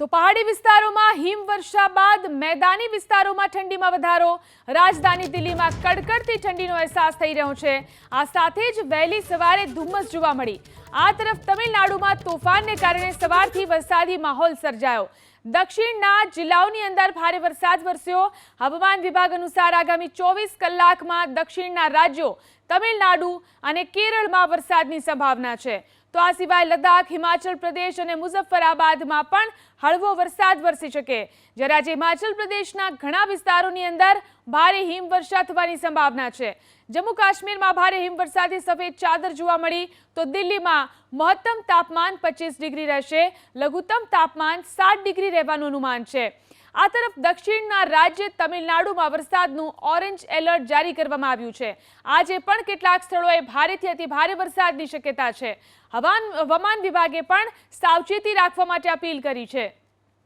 તો પહાડી વિસ્તારોમાં હિમવર્ષા બાદ મેદાની વિસ્તારોમાં ઠંડીમાં વધારો. રાજધાની દિલ્હીમાં કડકડતી ઠંડીનો અહેસાસ થઈ રહ્યો છે. આ સાથે જ વહેલી સવારે ધુમ્મસ જોવા મળી. આ તરફ તમિલનાડુમાં તોફાનને કારણે સવારથી વરસાદી માહોલ સર્જાયો. દક્ષિણના જિલ્લાઓની અંદર ભારે વરસાદ વરસ્યો. હવામાન વિભાગ અનુસાર આગામી ચોવીસ કલાકમાં દક્ષિણના રાજ્યો તમિલનાડુ અને કેરળમાં વરસાદની સંભાવના છે. તો આ સિવાય લદ્દાખ, હિમાચલ પ્રદેશ અને મુઝફ્ફરાબાદમાં પણ હળવો વરસાદ વરસી શકે. જ્યારે આજે હિમાચલ પ્રદેશના ઘણા વિસ્તારોની અંદર ભારે હિમવર્ષા થવાની સંભાવના છે. જમ્મુ કાશ્મીરમાં ભારે હિમવર્ષાથી સફેદ ચાદર જોવા મળી. તો દિલ્હીમાં મહત્તમ તાપમાન પચીસ ડિગ્રી રહેશે. લઘુત્તમ તાપમાન સાત ડિગ્રી રહેવાનું અનુમાન છે. આ તરફ દક્ષિણના રાજ્ય તમિલનાડુમાં વરસાદનું ઓરેન્જ એલર્ટ જારી કરવામાં આવ્યું છે. આજે પણ કેટલાક સ્થળોએ ભારેથી અતિ ભારે વરસાદની શક્યતા છે. હવામાન વિભાગે પણ સાવચેતી રાખવા માટે અપીલ કરી છે.